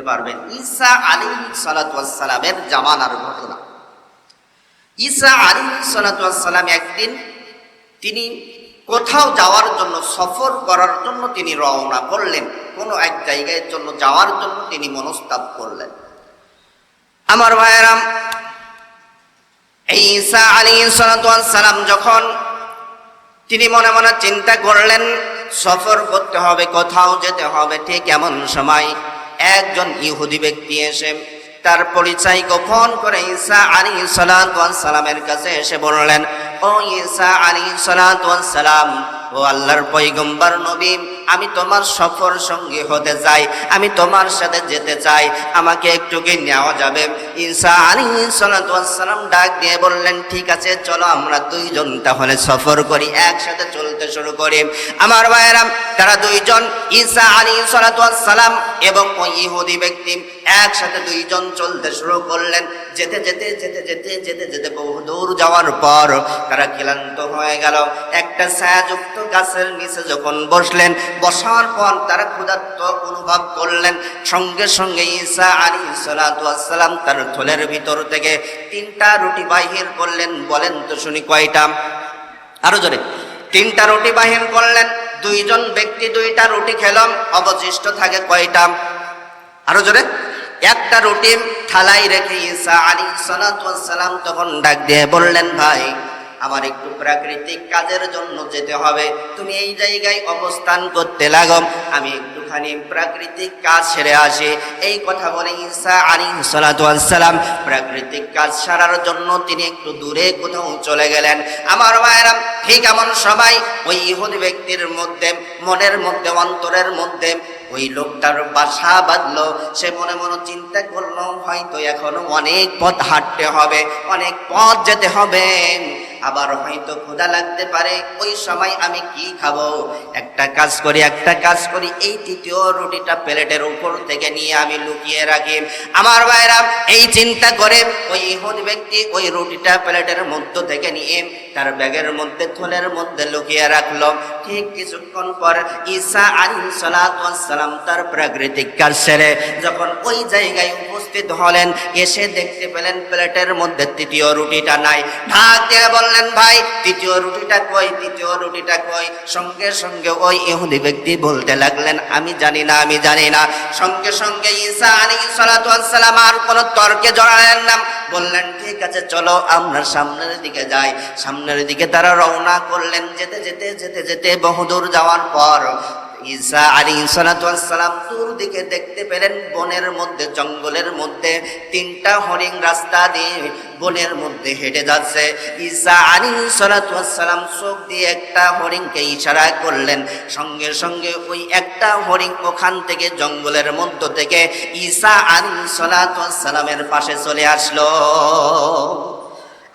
বুঝতে পারবেন, ঈসা আলী সালাতামের জামানার ঘটনা ঈসা আলী সালাতাম একদিন তিনি কোথাও যাওয়ার জন্য, সফর করার জন্য তিনি রওনা করলেন। কোনো এক জায়গায় জন্য যাওয়ার জন্য তিনি মনস্তাব করলেন। আমার ভাইয়েরাম এই ঈসা আলী সালাম যখন তিনি মনে মনে চিন্তা করলেন, সফর করতে হবে, কোথাও যেতে হবে, ঠিক এমন সময় একজন ইহুদি ব্যক্তি এসে তার পরিচয় গোপন করে ঈসা আলী সালামের কাছে এসে বললেন, ও ঈসা আলী সালাম, ও আল্লাহর পৈগম্বর নবী আমি তোমার সফর সঙ্গী হতে চাই, আমি তোমার সাথে যেতে চাই, আমাকে একটু কি নেওয়া যাবে? ঈসা আলী সালাম ডাক দিয়ে বললেন, ঠিক আছে, চলো আমরা দুইজন তাহলে সফর করি, একসাথে চলতে শুরু করি। আমার ভাইয়েরাম তারা দুইজন, ঈসা আলী সালাম এবং ওই ইহুদি ব্যক্তি একসাথে দুইজন চলতে শুরু করলেন। যেতে যেতে যেতে যেতে যেতে যেতে বহু দূর যাওয়ার পর তারা ক্লান্ত হয়ে গেল। একটা ছায়াযুক্ত গাছের নিচে যখন বসলেন বসার পর তারা ক্ষুধার্ত অনুভব করলেন। সঙ্গে সঙ্গে ঈসা আলী সালাম তার থলের ভিতর থেকে তিনটা রুটি বাহির করলেন। বলেন তো শুনি কয়টা? আরও জোরে। তিনটা রুটি বাহির করলেন। দুইজন ব্যক্তি দুইটা রুটি খেলাম। অবশিষ্ট থাকে কয়টা? আরও জোরে। একটা রুটি থালাই রেখে ঈসা আলী সালাম তখন ডাক দিয়ে বললেন, ভাই আমার একটু প্রাকৃতিক কাজের জন্য যেতে হবে। তুমি এই জায়গায় অবস্থান করতে লাগো। আমি একটুখানি প্রাকৃতিক কাজ সেরে আসি। এই কথা বলে ঈসা আলী সালাম প্রাকৃতিক কাজ সারার জন্য তিনি একটু দূরে কোথাও চলে গেলেন। আমার ভাইয়েরা, ঠিক এমন সবাই ওই ইহুদ ব্যক্তির মধ্যে, মনের মধ্যে, অন্তরের মধ্যে ওই লোকটার বাসা বাঁধলো। সে মনে মনে চিন্তা করল, হয়তো এখনও অনেক পথ হাঁটতে হবে, অনেক পথ যেতে হবে। আবার হয়তো ক্ষুধা লাগতে পারে, ওই সময় আমি কি খাব? একটা কাজ করি, একটা কাজ করি, এই তৃতীয় রুটিটা প্লেটের উপর থেকে নিয়ে আমি লুকিয়ে রাখি। আমার ভাইরা এই চিন্তা করে, ওই ইহুদ ব্যক্তি ওই রুটিটা প্লেটের মধ্য থেকে নিয়ে তার ব্যাগের মধ্যে, থলের মধ্যে লুকিয়ে রাখল। ঠিক কিছুক্ষণ পর ঈসা আলী সালাম তার প্রাকৃতিক কাজ সেরে, যখন ওই জায়গায় উপস্থিত হলেন, এসে দেখতে পেলেন প্লেটের মধ্যে তৃতীয় রুটিটা নাই। ঢাক দিয়ে বললেন, ভাই, তৃতীয় রুটিটা কই, তৃতীয় রুটিটা কই? সঙ্গে সঙ্গে ওই ইহুদি ব্যক্তি বলতে লাগলেন, আমি জানি না, আমি জানি না। সঙ্গে সঙ্গে ঈসা আলী সালাম আর কোনো তর্কে জড়ালেন না। বললেন, ঠিক আছে, চলো, আমরা সামনের দিকে যাই। সামনের দিকে তারা রওনা করলেন যেতে যেতে যেতে যেতে বহুদূর যাওয়ার পর ঈসা আলী সালাম দূর দিকে দেখতে পেলেন বনের মধ্যে, জঙ্গলের মধ্যে, তিনটা হরিণ রাস্তা দিয়ে বনের মধ্যে হেঁটে যাচ্ছে। ঈসা আলী সালাম চোখ দিয়ে একটা হরিণকে ইশারা করলেন। সঙ্গে সঙ্গে ওই একটা হরিণ ওখান থেকে, জঙ্গলের মধ্য থেকে ঈসা আলী সালামের পাশে চলে আসলো।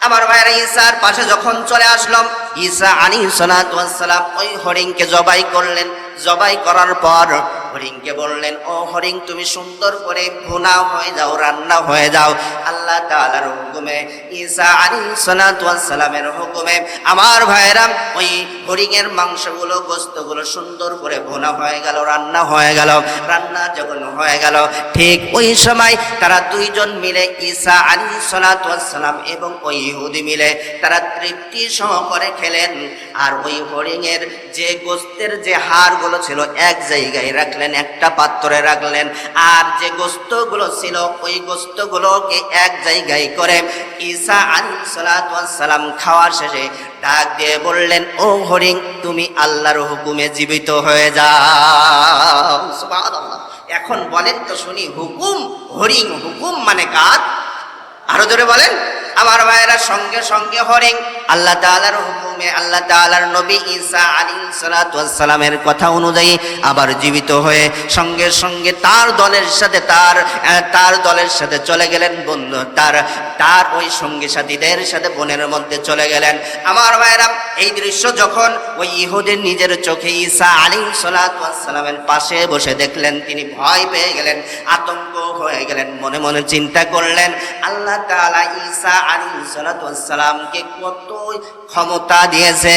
আমার ভাইয়েরা ঈসার পাশে যখন চলে আসলাম ঈসা আলী সালাম ওই হরিণকে জবাই করলেন। জবাই করার পর হরিণকে বললেন, ও হরিণ, তুমি সুন্দর করে ভুনা হয়ে যাও, রান্না হয়ে যাও। আল্লাহ তালার হুকুমে ঈসা আলী সালামের হুকুমে আমার ভাইয়েরা ওই হরিণের মাংসগুলো, গোস্তগুলো সুন্দর করে ভুনা হয়ে গেল, রান্না হয়ে গেল, রান্না যখন হয়ে গেল, ঠিক ওই সময় তারা দুইজন মিলে ঈসা আলী সালাম এবং ওই ইহুদি মিলে তারা তৃপ্তি সহকারে খেলেন। আর ওই হরিণের যে গোস্তের যে হাড়গুলো ছিল, এক জায়গায় রাখলেন, একটা পাত্রে রাখলেন। আর যে গোস্তগুলো ছিল, ওই গোস্তগুলোকে এক জায়গায় করে ঈসা আলী সালাম খাওয়ার শেষে ডাক দিয়ে বললেন, ও হরিং তুমি আল্লাহর হুকুমে জীবিত হয়ে যাও। এখন বলেন তো শুনি, হুকুম হরিং হুকুম মানে কাজ আরও জোরে বলেন, আমার ভাইয়েরা সঙ্গে সঙ্গে হরিং আল্লাহ তাআলার হুকুমে আল্লাহ তাআলার নবী ঈসা আলাইহিস সালামের কথা অনুযায়ী আবার জীবিত হয়ে সঙ্গে সঙ্গে তার দলের সাথে তার তার দলের সাথে চলে গেলেন বন্ধু, তার তার ওই সঙ্গী সাথীদের সাথে বনের মধ্যে চলে গেলেন। আমার ভাইয়েরা, এই দৃশ্য যখন ওই ইহুদের নিজের চোখে ঈসা আলাইহিস সালামের পাশে বসে দেখলেন, তিনি ভয় পেয়ে গেলেন, আতঙ্ক হয়ে গেলেন, মনে মনে চিন্তা করলেন, আল্লাহ তাআলা ঈসা আলাইহিস সালামকে কত ক্ষমতা দিয়েছে?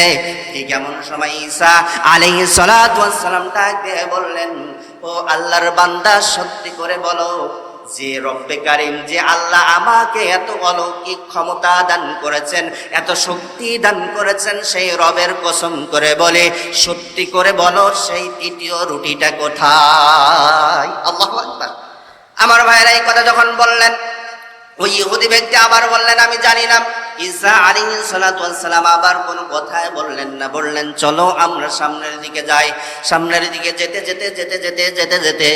ঠিক এমন সময় ঈসা আলাইহিস সালাম ডাক দিয়ে বললেন, ও আল্লাহর বান্দা, সত্যি করে বলো, যে রব্বে কারিম, যে আল্লাহ আমাকে এত অলৌকিক ক্ষমতা দান করেছেন, এত শক্তি দান করেছেন, সেই রবের কসম করে বলে, সত্যি করে বলো, সেই তৃতীয় রুটিটা কোথায়? আল্লাহ আকবার। আমার ভাইয়েরা এই কথা যখন বললেন, ওই ইহুদি ব্যক্তি আবার বললেন, আমি জানি না ঈসা ওয়াস সালাম আবার কোনো কথায় বললেন না। বললেন, চলো আমরা সামনের দিকে যাই। সামনের দিকে যেতে যেতে যেতে যেতে যেতে যেতে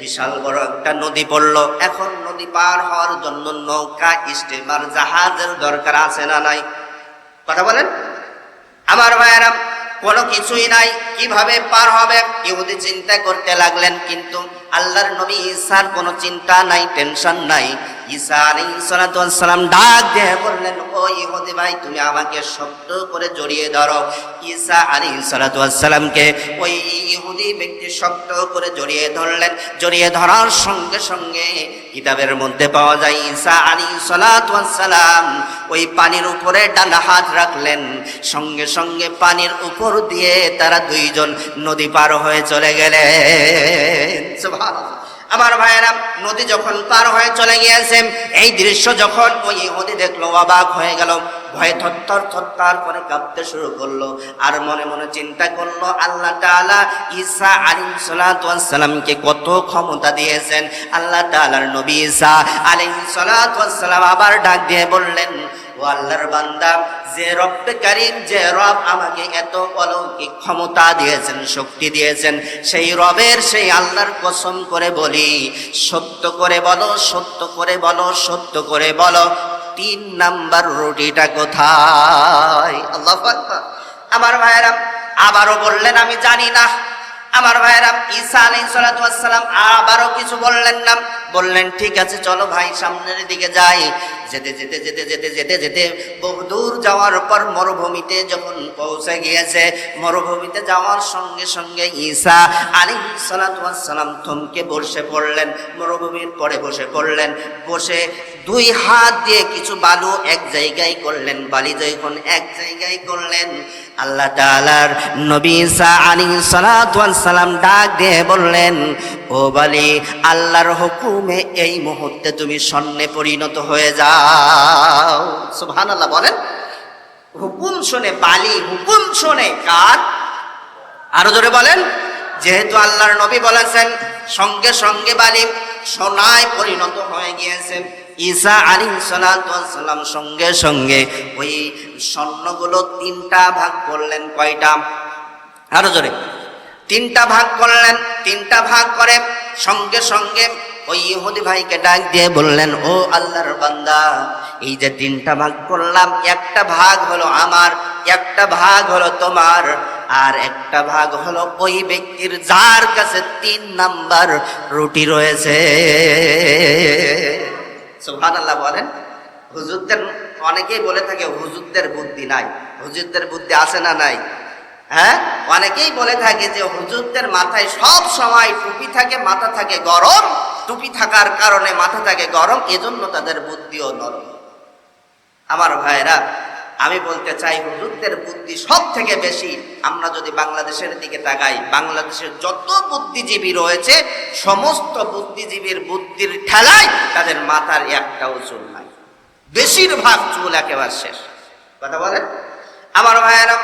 বিশাল বড় একটা নদী পড়ল। এখন নদী পার হওয়ার জন্য নৌকা, স্টিমার, জাহাজের দরকার আছে না নাই? কথা বলেন? আমার ভাইয়েরা, কোনো কিছুই নাই। কীভাবে পার হবে? ইহুদি চিন্তা করতে লাগলেন, কিন্তু আল্লাহর নবী ঈসার কোনো চিন্তা নাই, টেনশন নাই। ঈসা আলাইহিস সালাম ডাক দিয়ে বললেন, ও ইহুদি ভাই, তুমি আমাকে শক্ত করে জড়িয়ে ধরো। ঈসা আলাইহিস সালামকে ওই ইহুদি ব্যক্তি শক্ত করে জড়িয়ে ধরলেন। জড়িয়ে ধরার সঙ্গে সঙ্গে কিতাবের মধ্যে পাওয়া যায় ঈসা আলাইহিস সালাম ওই পানির উপরে ডানা হাত রাখলেন। সঙ্গে সঙ্গে পানির উপর দিয়ে তারা দুইজন নদী পার হয়ে চলে গেলেন। আমার ভাইয়েরা, নদী যখন পার হয়ে চলে গিয়েছে, এই দৃশ্য যখন ওই ইহুদি দেখল, অবাক হয়ে গেল। ভয়ে থরথর করে কাঁপতে শুরু করল আর মনে মনে চিন্তা করল, আল্লাহ তাআলা ঈসা আলাইহিস সালাতু সালামকে কত ক্ষমতা দিয়েছেন। আল্লাহ তাআলার নবী ঈসা সালাম আবার ডাক দিয়ে বললেন, ও আল্লাহর বান্দা যে রব্বে কারিম, যে রব আমাকে এত অলৌকিক ক্ষমতা দিয়েছেন, শক্তি দিয়েছেন, সেই রবের সেই আল্লাহর কসম করে বলি, সত্য করে বলো, সত্য করে বলো, সত্য করে বলো, তিন নাম্বার রুটিটা কোথায়? আল্লাহ আমার ভাইয়েরা আবারও বললেন, আমি জানি না। আমার ভাইয়েরা, ঈসা ওয়াস সালাম আবারও কিছু বললেন না। বললেন, ঠিক আছে, চলো ভাই, সামনের দিকে যাই। যেতে যেতে যেতে যেতে যেতে যেতে বহু দূর যাওয়ার পর মরুভূমিতে যখন পৌঁছে গিয়েছে, মরুভূমিতে যাওয়ার সঙ্গে সঙ্গে ঈসা ওয়াস সালাম থমকে বসে পড়লেন। মরুভূমির পরে বসে পড়লেন। বসে দুই হাত দিয়ে কিছু বালু এক জায়গায় করলেন, বালি যখন এক জায়গায় করলেন, আল্লাহ তাআলার নবী ঈসা সালাতু ওয়াস সালাম ডাক দিয়ে বললেন, ও বালি, আল্লাহর হুকুমে এই মুহূর্তে তুমি স্বর্ণে পরিণত হয়ে যাও। সুবহানাল্লাহ বলেন। হুকুম শুনে, বালি, হুকুম শুনে কার? আরও জোরে বলেন, যেহেতু আল্লাহর নবী বলেছেন, সঙ্গে সঙ্গে বালি সোনায় পরিণত হয়ে গিয়েছে ঈসা আলী সালাম সঙ্গে সঙ্গে ওই স্বর্ণগুলো তিনটা ভাগ করলেন, কয়টা? আরও জোরে। তিনটা ভাগ করলেন, তিনটা ভাগ করে সঙ্গে সঙ্গে ওই ইহুদি ভাইকে ডাক দিয়ে বললেন, ও আল্লাহর বান্দা, এই যে তিনটা ভাগ করলাম, একটা ভাগ হলো আমার, একটা ভাগ হলো তোমার, আর একটা ভাগ হলো ওই ব্যক্তির যার কাছে তিন নাম্বার রুটি রয়েছে। সুবহানাল্লাহ বলেন। হুজুরদের, অনেকেই বলে থাকে হুজুরদের বুদ্ধি নাই, হুজুরদের বুদ্ধি আছে না নাই? হ্যাঁ? অনেকেই বলে থাকে যে হুজুরদের মাথায় সব সময় টুপি থাকে, মাথা থাকে গরম। টুপি থাকার কারণে মাথা থাকে গরম, এজন্য তাদের বুদ্ধিও নরম। আমার ভাইরা, আমি বলতে চাই হুজুরদের বুদ্ধি সব থেকে বেশি আমরা যদি বাংলাদেশের দিকে তাকাই, বাংলাদেশের যত বুদ্ধিজীবী রয়েছে, সমস্ত বুদ্ধিজীবীর বুদ্ধির ঠেলায় তাদের মাথার একটাও চুল নাই। বেশিরভাগ চুল একেবারে শেষ। কথা বলেন? আমার ভাইয়েরা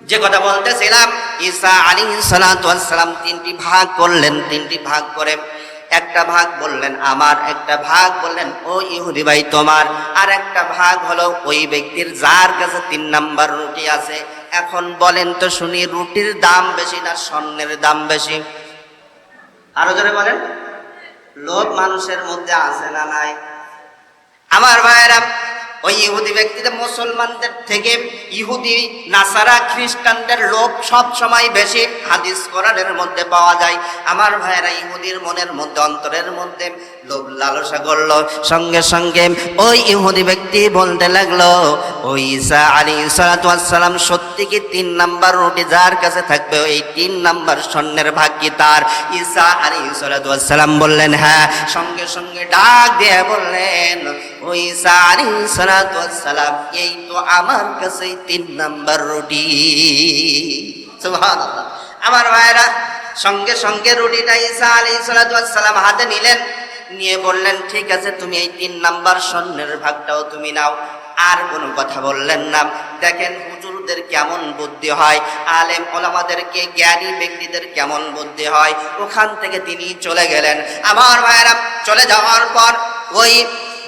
যে কথা বলতেছিলাম, ঈসা আলী সালাম তিনটি ভাগ করলেন, তিনটি ভাগ করে একটা ভাগ বললেন আমার, একটা ভাগ বললেন, ও ইহুদি ভাই তোমার। আর একটা ভাগ হলো, ওই ব্যক্তির যার কাছে তিন নাম্বার রুটি আছে। এখন বলেন তো শুনি, রুটির দাম বেশি না স্বর্ণের দাম বেশি? আরও জোরে বলেন। লোভ মানুষের মধ্যে আছে না নাই? আমার ভাইয়েরা ওই ইহুদি ব্যক্তিতে মুসলমানদের থেকে ইহুদি, নাসারা, খ্রিস্টানদের লোভ সব সময় বেশি। হাদিস কোরআনের মধ্যে পাওয়া যায়, আমার ভাইয়েরা ইহুদির মনের মধ্যে, অন্তরের মধ্যে লোভ লালসা করল। সঙ্গে সঙ্গে ওই ইহুদি ব্যক্তি বলতে লাগল ওই ঈসা আলী সালাম, সত্যি কি তিন নাম্বার রুটি যার কাছে থাকবে? ওই তিন নাম্বার স্বর্ণের ভাগ্যি তার। ঈসা আলী সালাম বললেন হ্যাঁ। সঙ্গে সঙ্গে ডাক দিয়ে বললেন ওই ঈসা আলী সালাম এই তো আমার কাছে তিন নাম্বার রুটি। আমার ভাইরা, সঙ্গে সঙ্গে রুটিটা ঈসা আলী সালাম হাতে নিলেন, নিয়ে বললেন, ঠিক আছে, তুমি এই তিন নাম্বার স্বর্ণের ভাগটাও তুমি নাও। আর কোনো কথা বললেন না। দেখেন হুজুরদের কেমন বুদ্ধি হয়, আলেম ওলামাদেরকে, জ্ঞানী ব্যক্তিদের কেমন বুদ্ধি হয়। ওখান থেকে তিনি চলে গেলেন। আমার ভাইয়েরা চলে যাওয়ার পর ওই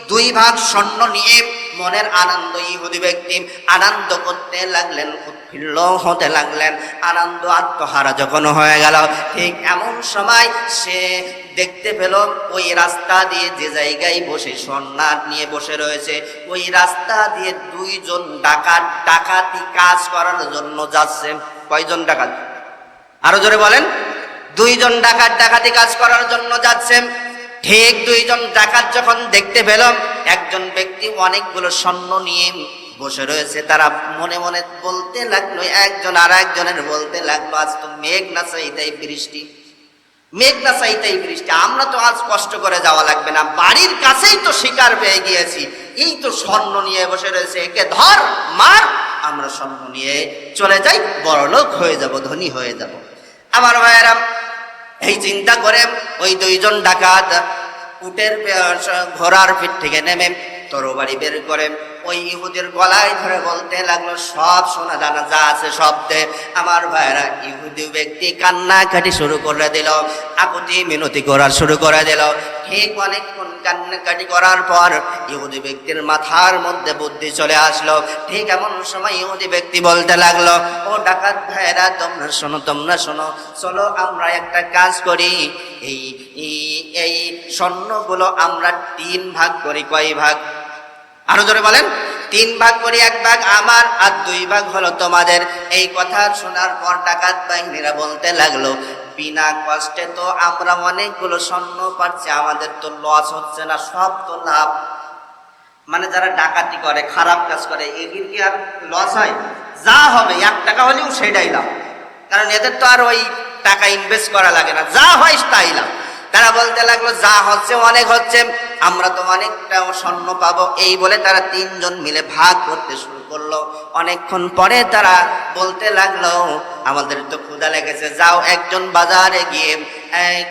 দুই ভাগ স্বর্ণ নিয়ে মনের আনন্দ ইহুদি ব্যক্তি আনন্দ করতে লাগলেন উৎফিল্ল হতে লাগলেন। আনন্দ আত্মহারা যখন হয়ে গেল, ঠিক এমন সময় সে দেখতে পেল ওই রাস্তা দিয়ে যে জায়গায় বসে সন্ন্যাস নিয়ে বসে রয়েছে, ওই রাস্তা দিয়ে দুইজন ডাকাত, ডাকাতি কাজ করার জন্য যাচ্ছে। কয়জন ডাকাত? আরও জোরে বলেন। দুইজন ডাকাত, ডাকাতি কাজ করার জন্য যাচ্ছে। ঠিক দুইজন ডাকাত যখন দেখতে পেল একজন ব্যক্তি অনেকগুলো স্বর্ণ নিয়ে বসে রয়েছে। তারা মনে মনে বলতে লাগল, একজন আর একজনের বলতে লাগল, আজ তো মেঘ না চাইতাই বৃষ্টি। মেঘ না চাইতাই বৃষ্টি। আমরা তো আজ কষ্ট করে যাওয়া লাগবে না। বাড়ির কাছেই তো শিকার পেয়ে গিয়েছি। এই তো স্বর্ণ নিয়ে বসে রয়েছে। একে ধর, মার, আমরা স্বর্ণ নিয়ে চলে যাই। বড়লোক হয়ে যাব, ধনী হয়ে যাব। আমার ভাইয়েরা এই চিন্তা করে ওই দুইজন ডাকাত উটের ঘোড়ার পিঠ থেকে নেমে তরবারি বের করে ওই ইহুদের গলায় ধরে বলতে লাগল, সব সোনা দানা যা আছে সব দে। আমার ভাইয়েরা ইহুদি ব্যক্তি কান্নাকাটি শুরু করে দিল, আকুতি মিনতি করা শুরু করে দিল। ঠিক অনেকক্ষণ কান্নাকাটি করার পর ইহুদি ব্যক্তির মাথার মধ্যে বুদ্ধি চলে আসলো। ঠিক এমন সময় ইহুদি ব্যক্তি বলতে লাগল, ও ডাকাত ভাইরা তোমরা শোনো তোমরা শোনো। চলো আমরা একটা কাজ করি। এই- এই স্বর্ণগুলো আমরা তিন ভাগ করি, কয় ভাগ? আরও জোরে বলেন, তিন ভাগ করি এক ভাগ আমার আর দুই ভাগ হলো তোমাদের। এই কথা শোনার পর ডাকাত বাহিনীরা বলতে লাগল, বিনা কষ্টে তো আমরা অনেকগুলো স্বর্ণ পাচ্ছি, আমাদের তো লস হচ্ছে না, সব তো লাভ। মানে যারা ডাকাতি করে, খারাপ কাজ করে, এদের কি আর লস হয়? যা হবে, এক টাকা হলেও সেটাই লাভ। কারণ এদের তো আর ওই টাকা ইনভেস্ট করা লাগে না, যা হয় তাই লাভ। তারা বলতে লাগল, যা হচ্ছে অনেক হচ্ছে, আমরা তো অনেকটা স্বর্ণ পাবো। এই বলে তারা তিনজন মিলে ভাগ করতে শুরু করল। অনেকক্ষণ পরে তারা বলতে লাগল, আমাদের তো ক্ষুধা লেগেছে, যাও একজন বাজারে গিয়ে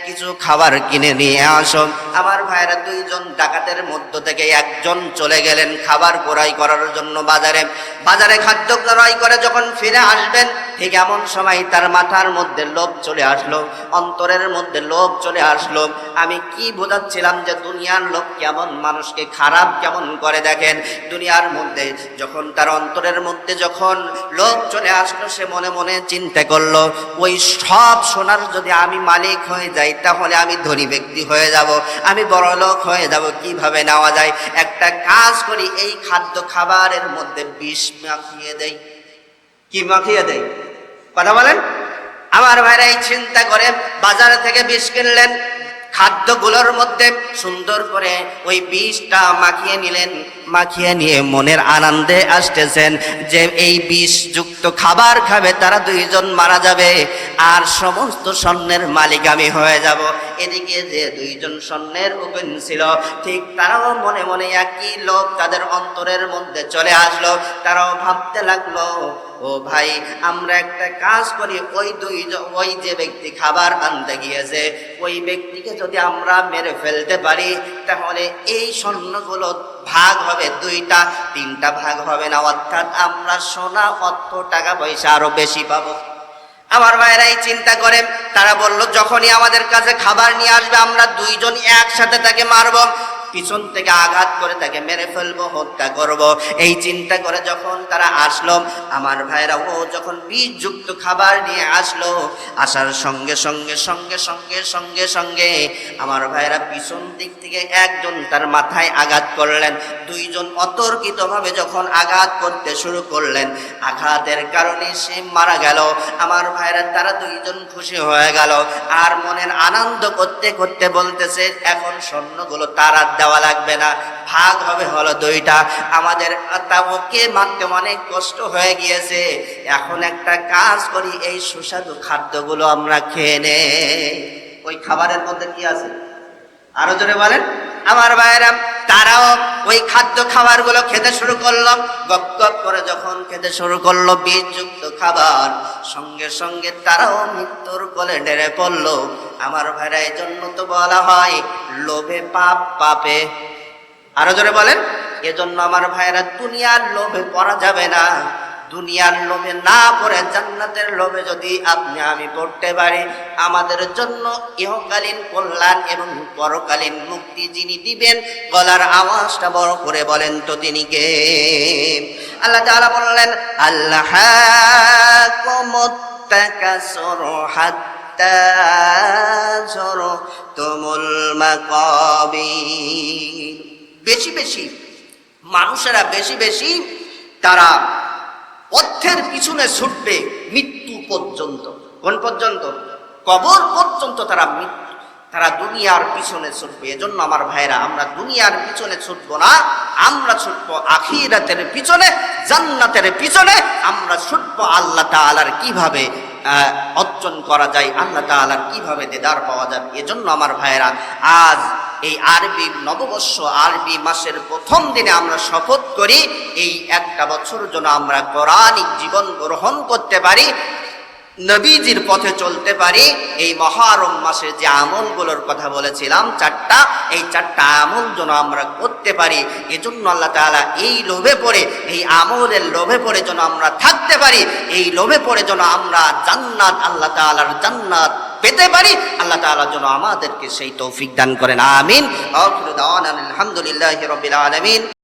কিছু খাবার কিনে নিয়ে আসো। আমার ভাইরা দুইজন ডাকাতের মধ্য থেকে একজন চলে গেলেন খাবার ক্রয় করার জন্য বাজারে। বাজারে খাদ্য ক্রয় করে যখন ফিরে আসবেন ঠিক এমন সময় তার মাথার মধ্যে লোভ চলে আসলো, অন্তরের মধ্যে লোভ চলে আসলো। আমি কি বোঝাচ্ছিলাম যে দুনিয়ার লোক কেমন, মানুষকে খারাপ কেমন করে দেখেন? দুনিয়ার মধ্যে যখন, তার অন্তরের মধ্যে যখন লোভ চলে আসলো, সে মনে মনে চিন্তা করল, ওই সব সোনার যদি আমি মালিক হয়ে যাই, তাহলে আমি ধনী ব্যক্তি হয়ে যাব। আমি বড় লোক হয়ে যাব, কীভাবে নেওয়া যায়? একটা কাজ করি, এই খাদ্য খাবারের মধ্যে বিষ মাখিয়ে দেয় কি মাখিয়ে দেয় কথা বলেন? আমার ভাইরা এই চিন্তা করে, বাজার থেকে বিষ কিনলেন, খাদ্যগুলোর মধ্যে সুন্দর করে ওই বিষটা মাখিয়ে নিলেন, মাখিয়ে নিয়ে মনের আনন্দে আসতেছেন যে এই বিষযুক্ত খাবার খাবে, তারা দুইজন মারা যাবে আর সমস্ত স্বর্ণের মালিক আমি হয়ে যাব। এদিকে যে দুইজন স্বর্ণের ওপেন ছিল, ঠিক তারাও মনে মনে একই লোক তাদের অন্তরের মধ্যে চলে আসলো। তারাও ভাবতে লাগল ও ভাই, আমরা একটা কাজ করি, ওই দুই ওই যে ব্যক্তি খাবার আনতে গিয়েছে, ওই ব্যক্তিকে যদি আমরা মেরে ফেলতে পারি, তাহলে এই স্বর্ণগুলো ভাগ হবে দুইটা, তিনটা ভাগ হবে না, অর্থাৎ আমরা সোনা অর্থ টাকা পয়সা আরও বেশি পাবো। আমার ভাইয়েরা এই চিন্তা করে, তারা বলল, যখনই আমাদের কাছে খাবার নিয়ে আসবে, আমরা দুইজন একসাথে তাকে মারব। পিছন থেকে আঘাত করে তাকে মেরে ফেলব, হত্যা করব। এই চিন্তা করে যখন তারা আসলো, আমার ভাইরা ও যখন বীজযুক্ত খাবার নিয়ে আসলো, আসার সঙ্গে সঙ্গে সঙ্গে সঙ্গে সঙ্গে সঙ্গে আমার ভাইরা পিছন দিক থেকে একজন তার মাথায় আঘাত করলেন। দুইজন অতর্কিতভাবে যখন আঘাত করতে শুরু করলেন, আঘাতের কারণে সে মারা গেল। আমার ভাইরা তারা দুইজন খুশি হয়ে গেল। আর মনের আনন্দ করতে করতে বলতেছে, এখন স্বর্ণগুলো তার দেওয়া লাগবে না। ভাগ হবে হলো দুইটা। আমাদের তাবুকে মারতে অনেক কষ্ট হয়ে গিয়েছে। এখন একটা কাজ করি, এই সুস্বাদু খাদ্যগুলো আমরা খেয়ে নে ওই খাবারের মধ্যে কি আছে? আরও জোরে বলেন। আমার ভাইরা তারাও ওই খাদ্য খাবারগুলো খেতে শুরু করল। গপ গপ করে যখন খেতে শুরু করল বীজযুক্ত খাবার, সঙ্গে সঙ্গে তারাও মৃত্যুর কোলে ডেরে পড়ল। আমার ভাইরা এই জন্য তো বলা হয়, লোভে পাপ পাপে। আরও জোরে বলেন, এজন্য আমার ভাইরা দুনিয়ার লোভে পড়া যাবে না। দুনিয়ার লোভে না পড়ে, জান্নাতের লোভে যদি আপনি আমি পড়তে পারি, আমাদের জন্য ইহকালীন কল্যাণ এবং পরকালীন মুক্তি যিনি দিবেন, গলার আওয়াজটা বড় করে বলেন তো তিনি কে? আল্লাহ তাআলা বললেন আল্লাহ কমত্তাকাসুর মাকাবির। বেশি বেশি, মানুষেরা বেশি বেশি তারা অর্থের পিছনে ছুটবে মৃত্যু পর্যন্ত। কোন পর্যন্ত? কবর পর্যন্ত তারা মৃত্যু। তারা দুনিয়ার পিছনে ছুটবে। এজন্য আমার ভাইরা আমরা দুনিয়ার পিছনে ছুটব না। আমরা ছুটব আখিরাতের পিছনে, জান্নাতের পিছনে। আমরা ছুটব আল্লাহ তালার কীভাবে অর্জন করা যায়। আল্লাহ তালার কীভাবে দেদার পাওয়া যাবে? এজন্য আমার ভাইরা আজ এই আরবি নববর্ষ, আরবি মাসের প্রথম দিনে আমরা শপথ করি, এই একটা বছর জন্য আমরা কোরআনিক জীবন গ্রহণ করতে পারি। নবীজির পথে চলতে পারি। এই মহারম মাসের যে আমলগুলোর কথা বলেছিলাম, চারটা, এই চারটা আমল যেন আমরা করতে পারি, এজন্য আল্লাহ তাআলা এই লোভে পড়ে, এই আমলের লোভে পড়ে যেন আমরা থাকতে পারি, এই লোভে পড়ে যেন আমরা জান্নাত, আল্লাহ তাআলার জান্নাত পেতে পারি, আল্লাহ তাআলা যেন আমাদেরকে সেই তৌফিক দান করেন, আমিন। আলহামদুলিল্লাহি রাব্বিল আলামিন।